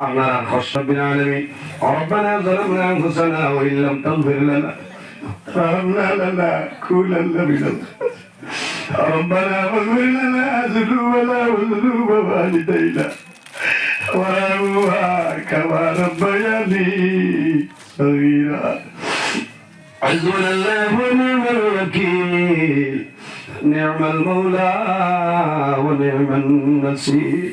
على خش رب العالمين. ربنا ظلمنا أنفسنا وإن لم تغفر لنا. فهبنا لنا كولا من ربنا واغفر لنا ذنوبنا وذنوب والدينا. وارحمها كما ربياني صغيرا. حسبنا الله ونعم الوكيل. نعم المولى ونعم النصير.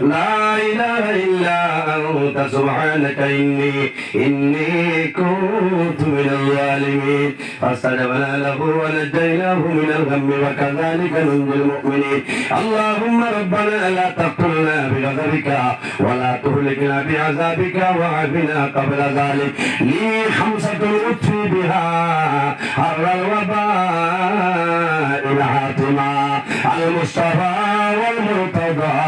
لا إله إلا أنت سبحانك إني إني كنت من الظالمين. فاستجبنا له ونجيناه من الغم وكذلك ننجي المؤمنين. اللهم ربنا لا تقتلنا بغضبك ولا تهلكنا بعذابك وعافنا قبل ذلك. لي خمسة أطفي بها حر الوباء العاتمة المصطفى والمرتضى.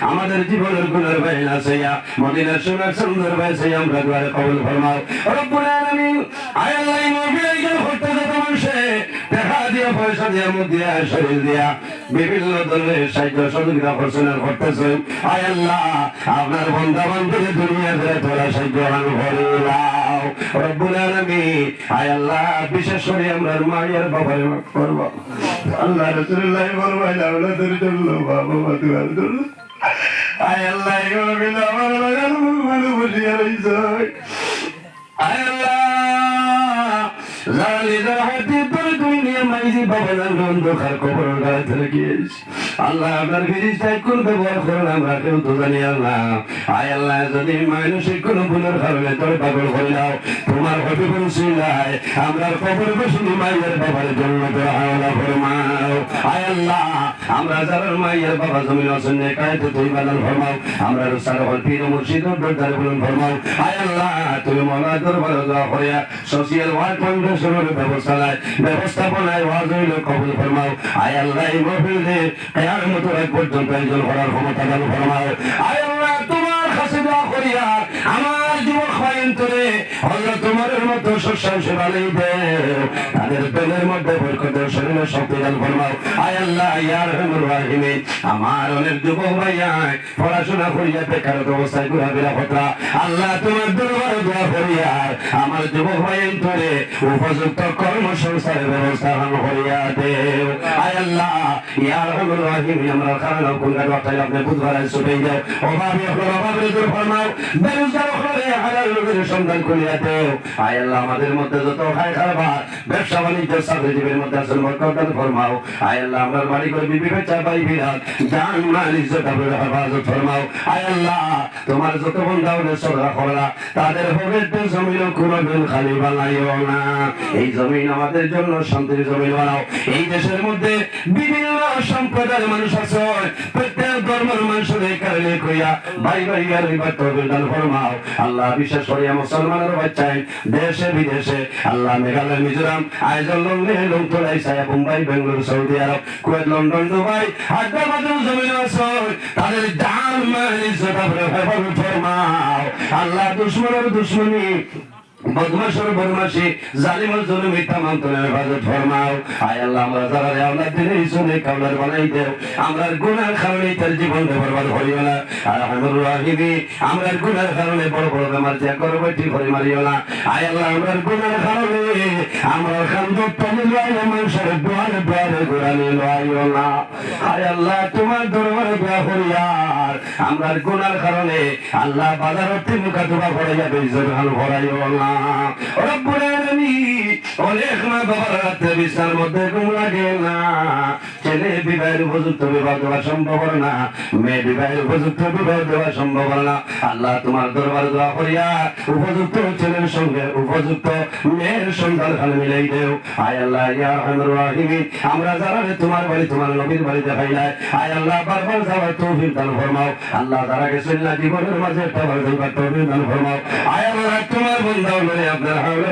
আমাদের জীবনের সোনার সুন্দর আমরা দুয়ারে ফরমাও। বিভিন্ন ধরনের আল্লাহ, আপনার বন্ধা বান্ধবে দুনিয়া ধরে তোরা সাহায্য রব্বুল আলামিন। আয় আল্লাহ, বিশেষ করে আমরা মায়ের বাবারে করব। আল্লাহ রাসূলুল্লাহ বলবেন আওলাদের জন্য বাবা মাতুয়ার জন্য। আয় আল্লাহ ইমামিন আমার লাগাল মুখমানে বসিয়া রইছে। আয় আল্লাহ জালি জাহাতি তোর দুনিয়া মাইজি বাবা জান, অন্ধকার কবর গায়ে ধরে গিয়েছি। আল্লাহ, আপনার ফিরিস্তায় কোন ব্যবহার করেন আমরা কেউ তো জানি আল্লাহ। আয় আল্লাহ, যদি মানসিক কোন ভুলের কারণে তোর পাগল করে দাও তোমার হবে বলছিলাই আমরা কবর বসিনি মায়ের বাবার জন্য তোর হাওলা ফরমাও। আয় আল্লাহ, আমরা যারা বাবা জমিন তুই ফরমাও, আমরা দরদার বলুন ফরমাও। আয় আল্লাহ, তুমি মনা দরবার সোশিয়াল ওয়ার্ক ফাউন্ডেশনের ব্যবস্থায় ব্যবস্থাপনায় ওয়াজ হইল কবুল ফরমাও। আয় আল্লাহ মহফিলে কেয়ার মতো এক পর্যন্ত একজন করার ক্ষমতা দান তোমার কাছে আমার তোমার মতো সুশ্বাস বানাই দেও তাদের পেলের মধ্যে বরকত শরীরে শক্তি দান আয় আল্লাহ, ইয়ার রাহিমিন আমার অনেক ভাইয়ায় পড়াশোনা করিয়া অবস্থায় ঘোরাফেরা ফতরা আল্লাহ তোমার দোয়া করিয়া আমার যুবক ভাই অন্তরে উপযুক্ত কর্মসংস্থানের ব্যবস্থা করিয়া দেও। আয় আল্লাহ, ইয়ার রাহিমিন আমরা কারণ কোনটা আপনি বুধবার ছুটে যাও। অভাবে অভাবের দূর ফরমাও বেরোজগার হলে হাজার লোকের সন্ধান করিয়া দেও। আয় আল্লাহ, আমাদের মধ্যে যত ব্যবসা বাণিজ্য মধ্যে আল্লাহ তোমার যত বন্ধাও তাদের হবে জমিন কোনোদিন খালি বানাইও না। এই জমিন আমাদের জন্য শান্তির জমিন বানাও। এই দেশের মধ্যে বিভিন্ন সম্প্রদায়ের মানুষ আছে আল্লাহ মেঘালয়, মিজোরাম, আইজল, লন্ডনে Mumbai Bengaluru Saudi Arab London, Dubai, Hyderabad জমিন আছে তাদের জান মাল ইজ্জত ফরমাও। আল্লাহ দুশ্মনের দুশ্মনী বদমাশের বদমাশি জালিমের জন্য মিথ্যা মন্ত্রণের হেফাজত ফরমাও। আয় আল্লাহ, আমরা যারা আল্লাহ দিনে ইসনে কাউলার বানাই দেও। আমরা গুনার কারণে তার জীবন বরবাদ হইও না। আর আমর রাহিবি আমরা গুনার কারণে বড় বড় বেমার ত্যাগ করে বৈঠি করে মারিও না। আয় আল্লাহ, আমরা গুনার কারণে, আমরা খান্দ লয় মানুষের দুয়ারে দুয়ারে ঘুরানি লইও না। আয় আল্লাহ, তোমার দরবারে দোয়া করিয়া আর। আমরা গুনার কারণে আল্লাহ বাজারতে মুখা তোমা ভরে যাবে জোরহান ভরাইও না। রব্বুল আলামিন আল্লাহ তোমার দরবার দোয়া করিয়া, উপযুক্ত ছেলের সঙ্গে উপযুক্ত মেয়ের সন্তান মিলাই দেও। আয় আল্লাহ আমরা যারা তোমার বাড়ি, তোমার নবীর বাড়ি দেখাই নাই। আয় আল্লাহ, বারবার যাওয়ার তৌফিক দান ফরমাও। আল্লাহ তারা গেছেন না জীবনের মাঝে একটা তোমার বন্ধাও বলে আপনার হাওলে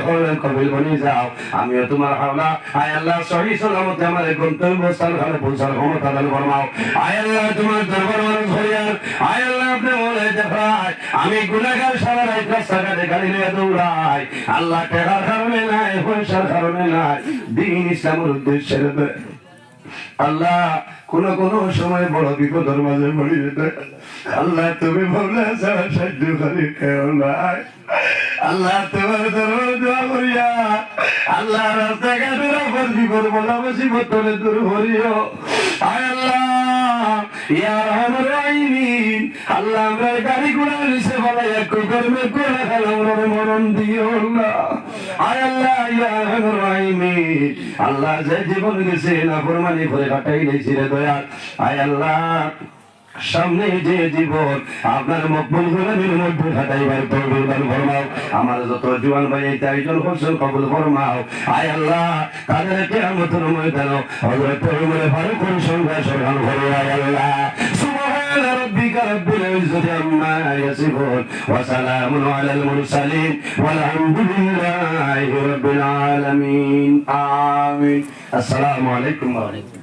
বনি যাও। আমিও তোমার হাওলা। আয় আল্লাহ, সহি সালামতে আমার গন্তব্য স্থান খানে পৌঁছার ক্ষমতা দান ফরমাও। আয় আল্লাহ, তোমার দরবার মানুষ হইয়ার। আয় আল্লাহ, আপনি বলে আমি সারা রাত গাড়ি নিয়ে দৌড়াই। আল্লাহ কারণে নাই, পয়সার কারণে নাই। দিন ইসলামের উদ্দেশ্যে আল্লাহ, কোন কোন সময় বড় বিপদের মাঝে পড়ি আল্লাহ, তুমি বললে সাহায্য করি কেউ নাই। আল্লাহ তোমার দরবার দোয়া করিয়া আল্লাহ রাস্তাঘাটের উপর বিপদ বলা মুসিবত তোলে দূর করিও। আয় আল্লাহ, ইয়া রহমান রাহিমিন আল্লাহ, আমরা গাড়ি ঘোড়া নিচে বলা এক কর্মে করে খেলাম মরণ দিও আল্লাহ আয় আল্লাহ, ইয়া রহমান রাহিমিন আল্লাহ যে জীবন গেছে না ফরমানি করে কাটাই গেছি রে আয় আল্লাহ সামনে যে জীবন আপনার মকবুল গোলামের মধ্যে ঘটাইবার তৌফিক ফরমাও। আমার যত জুয়ান ভাই, এই তাইজন হোসেন কবুল ফরমাও। আয় আল্লাহ, কাদের কে তাদের কিয়ামতের দেন হযরত পরমরে ফারুক কোন সঙ্গে সরহান করে, আয় আল্লাহ। সুবহান রাব্বিকা রাব্বিল ইজ্জতি আম্মা ইয়াসিফুন, ওয়া সালামুন আলাল মুরসালিন ওয়া আলহামদুলিল্লাহি রাব্বিল আলামিন। আমিন। আসসালামু আলাইকুম। ওয়া রাহমাতুল্লাহ